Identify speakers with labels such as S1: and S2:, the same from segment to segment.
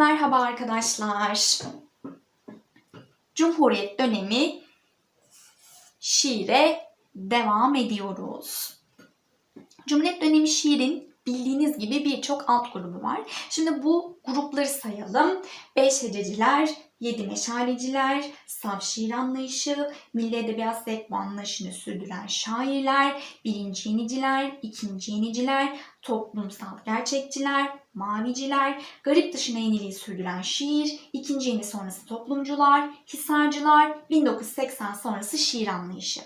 S1: Merhaba arkadaşlar. Cumhuriyet dönemi şiire devam ediyoruz. Cumhuriyet dönemi şiirin bildiğiniz gibi birçok alt grubu var. Şimdi bu grupları sayalım. Beş hececiler, yedi meşaleciler, saf şiir anlayışı, milli edebiyat zevk anlayışını sürdüren şairler, birinci yeniciler, ikinci yeniciler, toplumsal gerçekçiler, maviciler, garip dışına yeniliği sürdüren şiir, ikinci yeni sonrası toplumcular, hisarcılar, 1980 sonrası şiir anlayışı.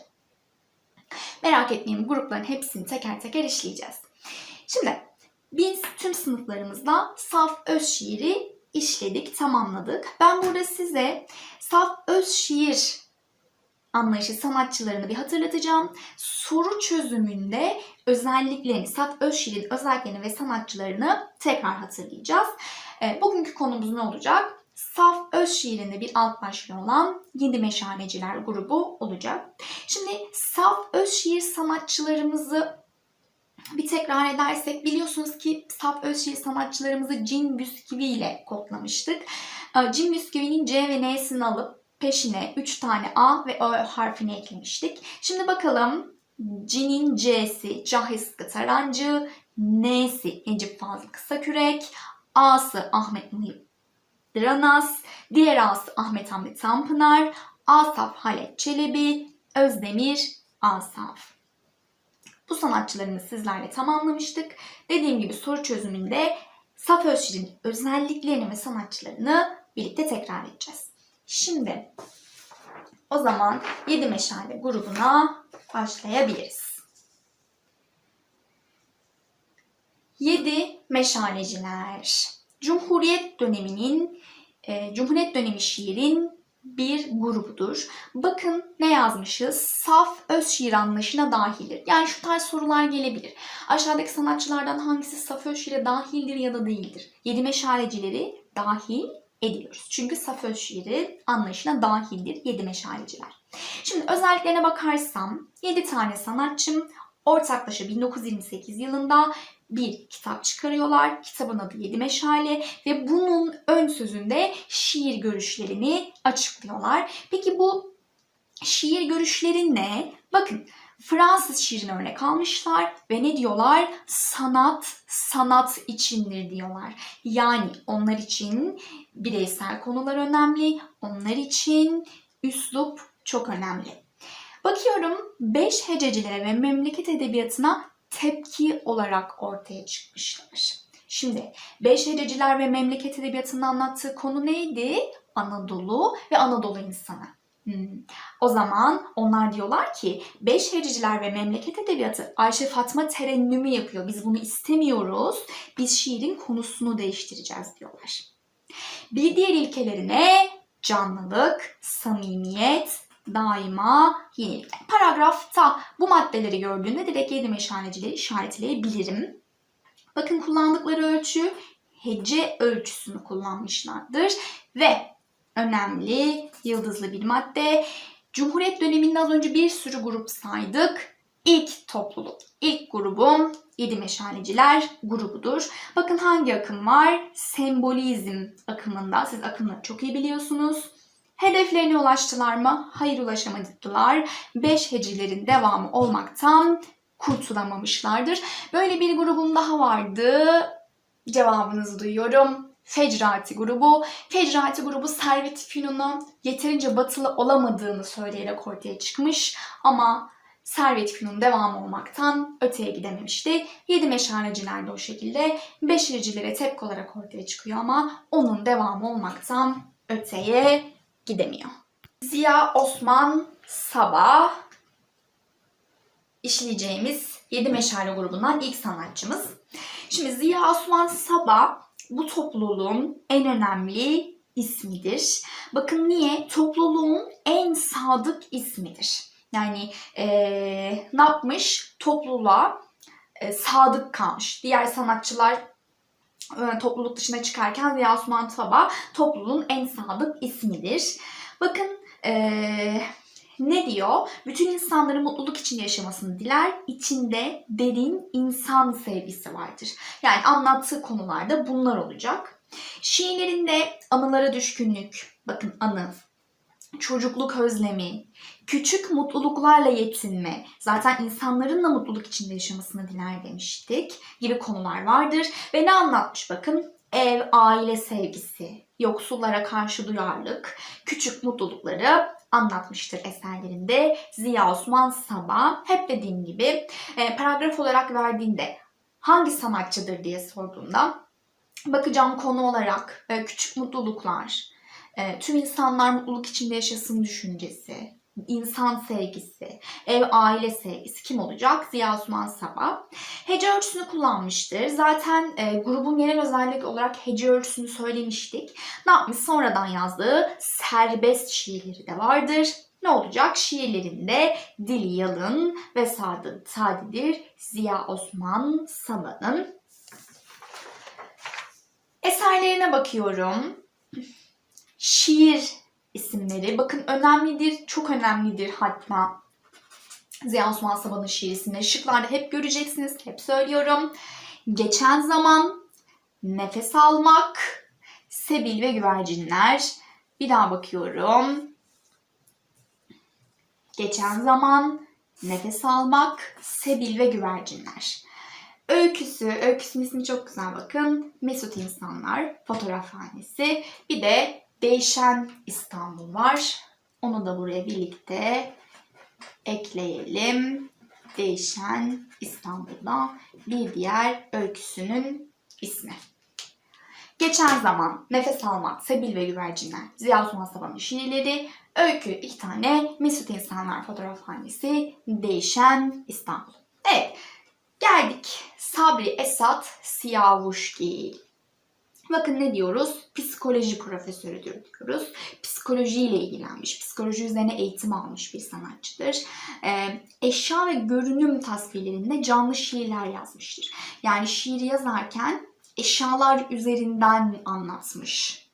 S1: Merak etmeyin grupların hepsini teker teker işleyeceğiz. Şimdi biz tüm sınıflarımızda saf öz şiiri işledik, tamamladık. Ben burada size saf öz şiir anlayışı sanatçılarını bir hatırlatacağım. Soru çözümünde özelliklerini, saf öz şiirin özelliklerini ve sanatçılarını tekrar hatırlayacağız. E, bugünkü konumuz ne olacak? Saf öz şiirinde bir alt başlığı olan Yedi Meşaleciler grubu olacak. Şimdi saf öz şiir sanatçılarımızı bir tekrar edersek biliyorsunuz ki saf öz şiir sanatçılarımızı cin bisküvi ile kodlamıştık. E, Cin bisküvinin C ve N'sini alıp peşine 3 tane A ve Ö harfini eklemiştik. Şimdi bakalım Cin'in C'si Cahis Gıtarancı, N'si Necip Fazıl Kısakürek, A'sı Ahmet Muhip Dranas, diğer A'sı Ahmet Hamdi Tanpınar, Asaf Halet Çelebi, Özdemir Asaf. Bu sanatçılarımızı sizlerle tamamlamıştık. Dediğim gibi soru çözümünde Saf Özşir'in özelliklerini ve sanatçılarını birlikte tekrar edeceğiz. Şimdi o zaman 7 meşale grubuna başlayabiliriz. 7 meşaleciler. Cumhuriyet döneminin e, Cumhuriyet dönemi şiirin bir grubudur. Bakın ne yazmışız? Saf öz şiir anlayışına dahildir. Yani şu tarz sorular gelebilir. Aşağıdaki sanatçılardan hangisi saf öz şiire dahildir ya da değildir? Yedi meşalecileri dahil ediyoruz. Çünkü saf öz şiiri anlayışına dahildir yedi meşaleciler. Şimdi özelliklerine bakarsam 7 tane sanatçım ortaklaşa 1928 yılında bir kitap çıkarıyorlar. Kitabın adı Yedi Meşale ve bunun ön sözünde şiir görüşlerini açıklıyorlar. Peki bu şiir görüşleri ne? Bakın Fransız şiirini örnek almışlar ve ne diyorlar? Sanat, sanat içindir diyorlar. Yani onlar için bireysel konular önemli, onlar için üslup çok önemli. Bakıyorum beş hececilere ve memleket edebiyatına tepki olarak ortaya çıkmışlar. Şimdi beş hececiler ve memleket edebiyatının anlattığı konu neydi? Anadolu ve Anadolu insanı. Hmm. O zaman onlar diyorlar ki beş hececiler ve memleket edebiyatı Ayşe Fatma terennümü yapıyor. Biz bunu istemiyoruz. Biz şiirin konusunu değiştireceğiz diyorlar. Bir diğer ilkelerine canlılık, samimiyet, daima yenilik. Paragrafta bu maddeleri gördüğünde direkt yedi meşalecileri işaretleyebilirim. Bakın kullandıkları ölçü hece ölçüsünü kullanmışlardır ve önemli yıldızlı bir madde. Cumhuriyet döneminde az önce bir sürü grup saydık. İlk topluluk, ilk grubum Yedi Meşaleciler grubudur. Bakın hangi akım var? Sembolizm akımında. Siz akımları çok iyi biliyorsunuz. Hedeflerine ulaştılar mı? Hayır ulaşamadılar. Beş hecilerin devamı olmaktan kurtulamamışlardır. Böyle bir grubum daha vardı. Cevabınızı duyuyorum. Fecrati grubu. Fecrati grubu Servet Fünun'un yeterince batılı olamadığını söyleyerek ortaya çıkmış. Ama Servet Fünun devamı olmaktan öteye gidememişti. Yedi meşaleciler de o şekilde. Beşiricilere tepki olarak ortaya çıkıyor ama onun devamı olmaktan öteye gidemiyor. Ziya Osman Sabah işleyeceğimiz 7 meşale grubundan ilk sanatçımız. Şimdi Ziya Osman Sabah bu topluluğun en önemli ismidir. Bakın niye? Topluluğun en sadık ismidir. Yani ee, ne yapmış? Topluluğa e, sadık kalmış. Diğer sanatçılar topluluk dışına çıkarken Ziya Osman Sabah topluluğun en sadık ismidir. Bakın ee, ne diyor? Bütün insanların mutluluk için yaşamasını diler. İçinde derin insan sevgisi vardır. Yani anlattığı konularda bunlar olacak. Şiirlerinde anılara düşkünlük, bakın anı, çocukluk özlemi, küçük mutluluklarla yetinme, zaten insanların da mutluluk içinde yaşamasını diler demiştik gibi konular vardır. Ve ne anlatmış bakın? Ev, aile sevgisi, yoksullara karşı duyarlılık, küçük mutlulukları anlatmıştır eserlerinde. Ziya Osman Sabah hep dediğim gibi e, paragraf olarak verdiğinde hangi sanatçıdır diye sorduğumda bakacağım konu olarak e, küçük mutluluklar, e, tüm insanlar mutluluk içinde yaşasın düşüncesi, insan sevgisi, ev aile sevgisi kim olacak? Ziya Osman Sabah. Hece ölçüsünü kullanmıştır. Zaten e, grubun genel özellik olarak hece ölçüsünü söylemiştik. Ne yapmış? Sonradan yazdığı serbest şiirleri de vardır. Ne olacak? Şiirlerinde dili yalın ve sadı, sadidir Ziya Osman Sabah'ın. Eserlerine bakıyorum. Şiir isimleri. Bakın önemlidir, çok önemlidir hatta. Ziya Osman Sabah'ın şiirisinde şıklarda hep göreceksiniz, hep söylüyorum. Geçen zaman, nefes almak, sebil ve güvercinler. Bir daha bakıyorum. Geçen zaman, nefes almak, sebil ve güvercinler. Öyküsü, öyküsünün ismi çok güzel bakın. Mesut İnsanlar, fotoğrafhanesi. Bir de Değişen İstanbul var. Onu da buraya birlikte ekleyelim. Değişen İstanbul'da bir diğer öyküsünün ismi. Geçen zaman Nefes Almak, Sebil ve Güvercinler, Ziya Osman Sabah'ın şiirleri, öykü iki tane, Mesut İnsanlar fotoğrafhanesi, Değişen İstanbul. Evet, geldik Sabri Esat Siyavuşgil. Bakın ne diyoruz? Psikoloji profesörüdür diyoruz. Psikolojiyle ilgilenmiş, psikoloji üzerine eğitim almış bir sanatçıdır. Ee, eşya ve görünüm tasvirlerinde canlı şiirler yazmıştır. Yani şiir yazarken eşyalar üzerinden anlatmış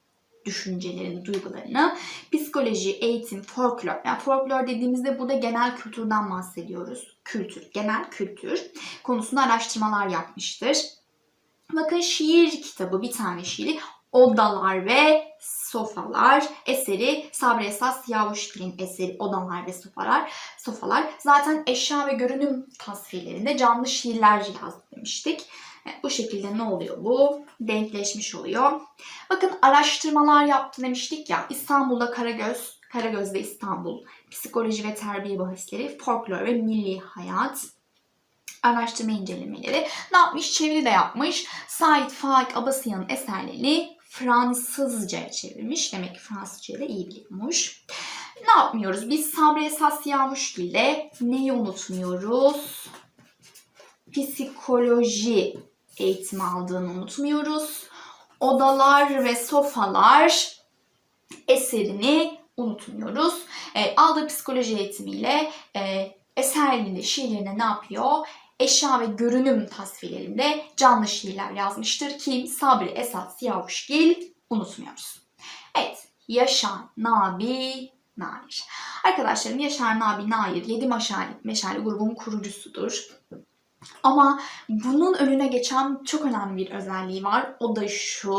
S1: düşüncelerini, duygularını. Psikoloji, eğitim, folklor. Yani folklor dediğimizde burada genel kültürden bahsediyoruz. Kültür, genel kültür konusunda araştırmalar yapmıştır. Bakın şiir kitabı bir tane şiiri Odalar ve Sofalar eseri Sabri Esas Yavuşgil'in eseri Odalar ve Sofalar. Sofalar zaten eşya ve görünüm tasvirlerinde canlı şiirler yazdı demiştik. E, Bu şekilde ne oluyor bu? Denkleşmiş oluyor. Bakın araştırmalar yaptı demiştik ya. İstanbul'da Karagöz, Karagöz'de İstanbul, psikoloji ve terbiye bahisleri, folklor ve milli hayat, araştırma incelemeleri. Ne yapmış? Çeviri de yapmış. Said Faik Abasıyan'ın eserlerini Fransızca'ya çevirmiş. Demek ki Fransızca'yı da iyi biliyormuş. Ne yapmıyoruz? Biz Sabri Esas Yağmuşgil'de neyi unutmuyoruz? Psikoloji eğitimi aldığını unutmuyoruz. Odalar ve sofalar eserini unutmuyoruz. E, aldığı psikoloji eğitimiyle e, eserlerinde, şiirlerine ne yapıyor? Eşya ve görünüm tasvirlerinde canlı şiirler yazmıştır. Kim? Sabri Esat Siyavuşgil. Unutmuyoruz. Evet. Yaşar Nabi Nair. Arkadaşlarım Yaşar Nabi Nair 7 Meşale, Meşale grubunun kurucusudur. Ama bunun önüne geçen çok önemli bir özelliği var. O da şu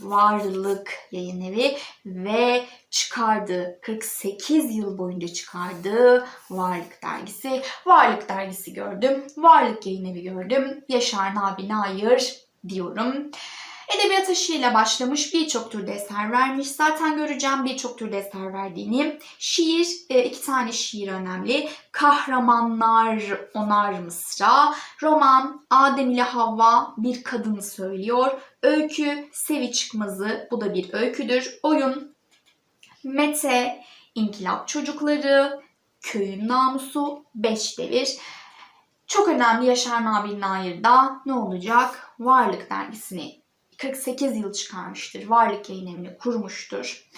S1: Varlık Yayın Evi ve çıkardığı 48 yıl boyunca çıkardığı Varlık Dergisi. Varlık Dergisi gördüm. Varlık Yayın Evi gördüm. Yaşar Nabi Nair diyorum. Edebiyat aşıyla başlamış birçok türde eser vermiş. Zaten göreceğim birçok türde eser verdiğini. Şiir, e, iki tane şiir önemli. Kahramanlar onar mısra. Roman, Adem ile Havva bir kadını söylüyor. Öykü, Sevi Çıkmazı, bu da bir öyküdür. Oyun, Mete, İnkılap Çocukları, Köyün Namusu, Beş Devir. Çok önemli Yaşar Nabil Nair'da ne olacak? Varlık dergisini 48 yıl çıkarmıştır. Varlık yayın evini kurmuştur.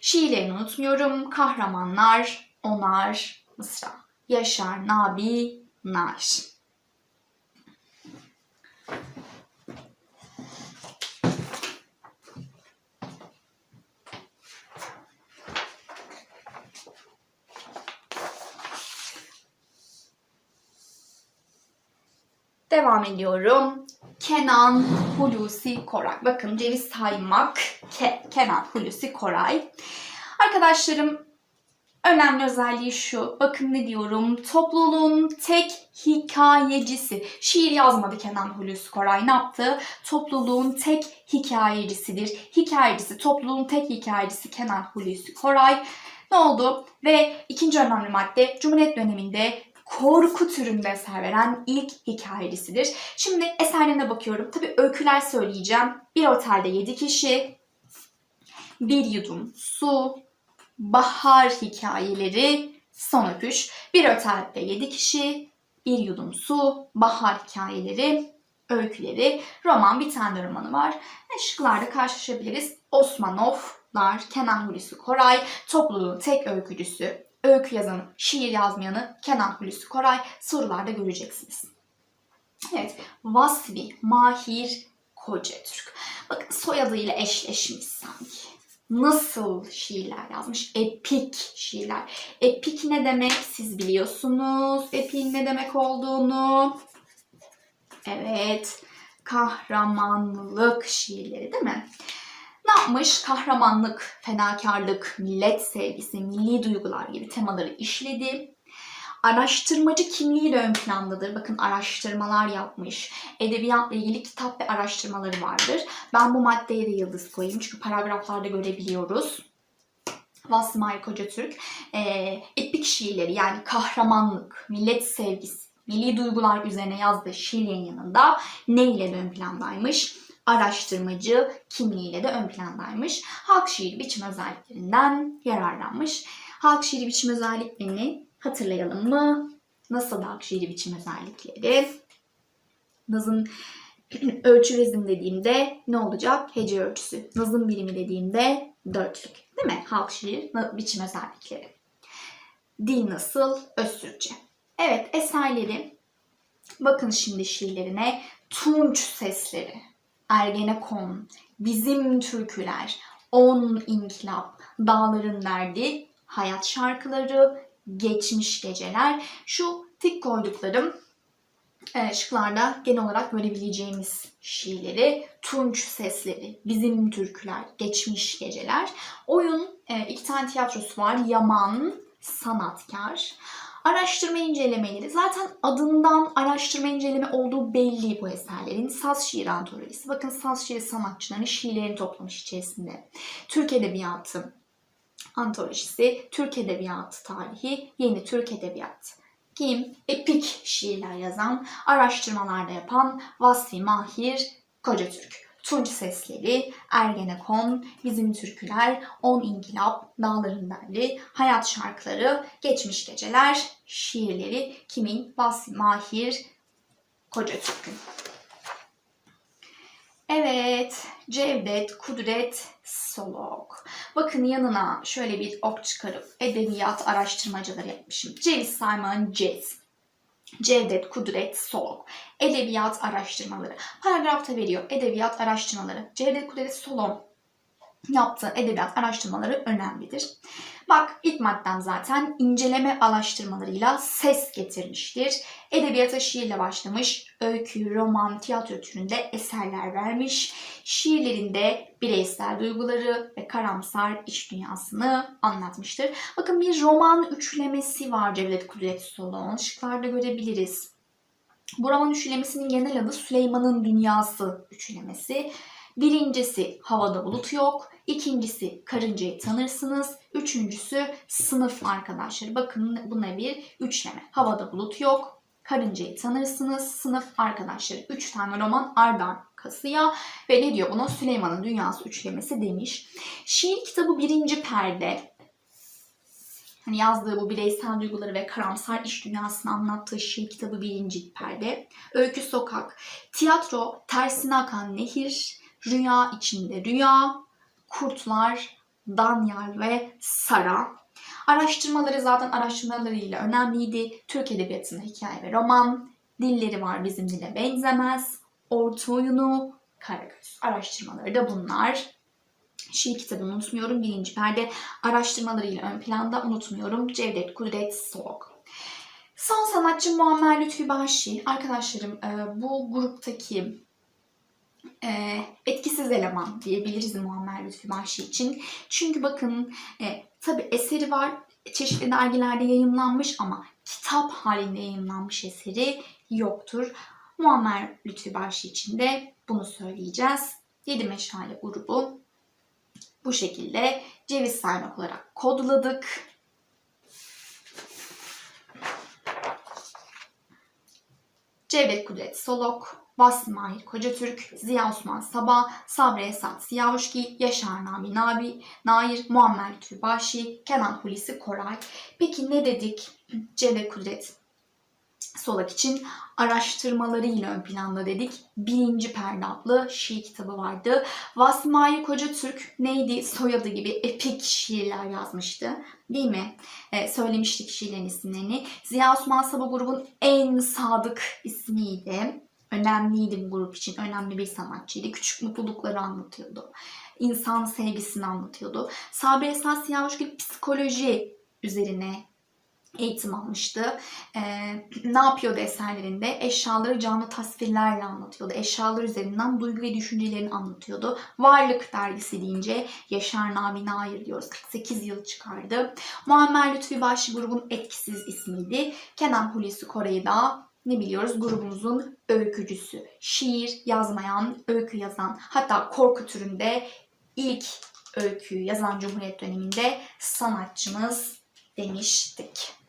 S1: Şiirlerini unutmuyorum. Kahramanlar, Onar, Mısra. Yaşar Nabi Nair. Devam ediyorum. Kenan Hulusi Koray. Bakın ceviz saymak Ke- Kenan Hulusi Koray. Arkadaşlarım önemli özelliği şu. Bakın ne diyorum. Topluluğun tek hikayecisi. Şiir yazmadı Kenan Hulusi Koray. Ne yaptı? Topluluğun tek hikayecisidir. Hikayecisi, topluluğun tek hikayecisi Kenan Hulusi Koray. Ne oldu? Ve ikinci önemli madde Cumhuriyet döneminde korku türünde eser veren ilk hikayecisidir. Şimdi eserlerine bakıyorum. Tabii öyküler söyleyeceğim. Bir otelde 7 kişi, bir yudum su, bahar hikayeleri, son öpüş. Bir otelde 7 kişi, bir yudum su, bahar hikayeleri, öyküleri. Roman bir tane romanı var. Şıklarda karşılaşabiliriz. Osmanovlar, Kenan Hulusi Koray, topluluğun tek öykücüsü, öykü yazanı, şiir yazmayanı Kenan Hulusi Koray sorularda göreceksiniz. Evet, Vasfi Mahir Kocatürk. Bakın soyadıyla eşleşmiş sanki. Nasıl şiirler yazmış? Epik şiirler. Epik ne demek? Siz biliyorsunuz epik ne demek olduğunu. Evet, kahramanlık şiirleri değil mi? Ne yapmış? Kahramanlık, fedakarlık, millet sevgisi, milli duygular gibi temaları işledi. Araştırmacı kimliği de ön plandadır. Bakın araştırmalar yapmış. Edebiyatla ilgili kitap ve araştırmaları vardır. Ben bu maddeye de yıldız koyayım çünkü paragraflarda görebiliyoruz. Vasfi Mahir Kocatürk e, epik şiirleri yani kahramanlık, millet sevgisi, milli duygular üzerine yazdığı şiirlerin yanında ne ile ön plandaymış? Araştırmacı kimliğiyle de ön plandaymış. Halk şiiri biçim özelliklerinden yararlanmış. Halk şiiri biçim özelliklerini hatırlayalım mı? Nasıl halk şiiri biçim özellikleri? Nazım ölçü vezin dediğimde ne olacak? Hece ölçüsü. Nazım birimi dediğimde dörtlük. Değil mi? Halk şiir biçim özellikleri. Dil nasıl? Öztürkçe. Evet eserleri bakın şimdi şiirlerine Tunç sesleri, Ergenekon, Bizim Türküler, On İnkılap, Dağların Derdi, Hayat Şarkıları, Geçmiş Geceler. Şu tik koyduklarım e, şıklarda genel olarak görebileceğimiz şiirleri, Tunç Sesleri, Bizim Türküler, Geçmiş Geceler. Oyun e, iki tane tiyatrosu var. Yaman, Sanatkar. Araştırma incelemeleri. Zaten adından araştırma inceleme olduğu belli bu eserlerin. Saz şiir antolojisi. Bakın saz şiir sanatçılarının şiirlerini toplamış içerisinde. Türk Edebiyatı antolojisi, Türk Edebiyatı tarihi, yeni Türk Edebiyatı. Kim? Epik şiirler yazan, araştırmalarda yapan Vasfi Mahir Kocatürk. Tunç Sesleri, Ergenekon, Bizim Türküler, On İnkılap, Dağların Derdi, Hayat Şarkıları, Geçmiş Geceler, şiirleri kimin? Vasfi Mahir Kocatürk'ün. Evet, Cevdet, Kudret, Solok. Bakın yanına şöyle bir ok çıkarıp edebiyat araştırmacıları yapmışım. Ceviz Sayman Cez. Cevdet, Kudret, Solok. Edebiyat araştırmaları. Paragrafta veriyor. Edebiyat araştırmaları. Cevdet, Kudret, Solok yaptığı edebiyat araştırmaları önemlidir. Bak ilk maddem zaten inceleme araştırmalarıyla ses getirmiştir. Edebiyata şiirle başlamış, öykü, roman, tiyatro türünde eserler vermiş. Şiirlerinde bireysel duyguları ve karamsar iç dünyasını anlatmıştır. Bakın bir roman üçlemesi var Cevdet Kudret Solon. Şıklarda görebiliriz. Bu roman üçlemesinin genel adı Süleyman'ın Dünyası üçlemesi. Birincisi Havada Bulut Yok. İkincisi Karıncayı Tanırsınız. Üçüncüsü Sınıf Arkadaşları. Bakın buna bir üçleme. Havada Bulut Yok. Karıncayı Tanırsınız. Sınıf Arkadaşları. Üç tane roman ardı arkasıya. Ve ne diyor buna? Süleyman'ın Dünyası üçlemesi demiş. Şiir kitabı birinci perde. Hani yazdığı bu bireysel duyguları ve karamsar iş dünyasını anlattığı şiir kitabı birinci perde. Öykü Sokak. Tiyatro Tersine Akan Nehir. Rüya içinde rüya, kurtlar, Danyal ve Sara. Araştırmaları zaten araştırmalarıyla önemliydi. Türk Edebiyatı'nda hikaye ve roman, dilleri var bizim dile benzemez, orta oyunu, Karagöz. Araştırmaları da bunlar. Şiir kitabını unutmuyorum. Birinci perde araştırmalarıyla ön planda unutmuyorum. Cevdet Kudret Solok. Son sanatçı Muammer Lütfi Bahşi. Arkadaşlarım e, bu gruptaki e, etkisiz eleman diyebiliriz Muammer Lütfi Bahşi için. Çünkü bakın e, tabi eseri var çeşitli dergilerde yayınlanmış ama kitap halinde yayınlanmış eseri yoktur. Muammer Lütfi Bahşi için de bunu söyleyeceğiz. 7 meşale grubu bu şekilde ceviz saymak olarak kodladık. Cevdet Kudret Solok, Vasfi Mahir Kocatürk, Ziya Osman Sabah, Sabri Esat Siyavuşki, Yaşar Nami Nabi, Nair, Muammer Lütfü Başi, Kenan Hulusi Koray. Peki ne dedik Cevdet Kudret Solak için araştırmalarıyla ön planda dedik. Birinci Perde şiir kitabı vardı. Vasfi Mahir Kocatürk neydi? Soyadı gibi epik şiirler yazmıştı. Değil mi? Ee, söylemiştik şiirlerin isimlerini. Ziya Osman Sabah grubun en sadık ismiydi. Önemliydi bu grup için. Önemli bir sanatçıydı. Küçük mutlulukları anlatıyordu. İnsan sevgisini anlatıyordu. Sabri Esas Siyavuş gibi psikoloji üzerine eğitim almıştı. Ee, ne yapıyordu eserlerinde? Eşyaları canlı tasvirlerle anlatıyordu. Eşyalar üzerinden duygu ve düşüncelerini anlatıyordu. Varlık dergisi deyince Yaşar Nami Nair diyoruz. 48 yıl çıkardı. Muammer Lütfi Başlı grubun etkisiz ismiydi. Kenan Hulusi Koray'ı da ne biliyoruz? Grubumuzun öykücüsü. Şiir yazmayan, öykü yazan, hatta korku türünde ilk öyküyü yazan Cumhuriyet döneminde sanatçımız demiştik.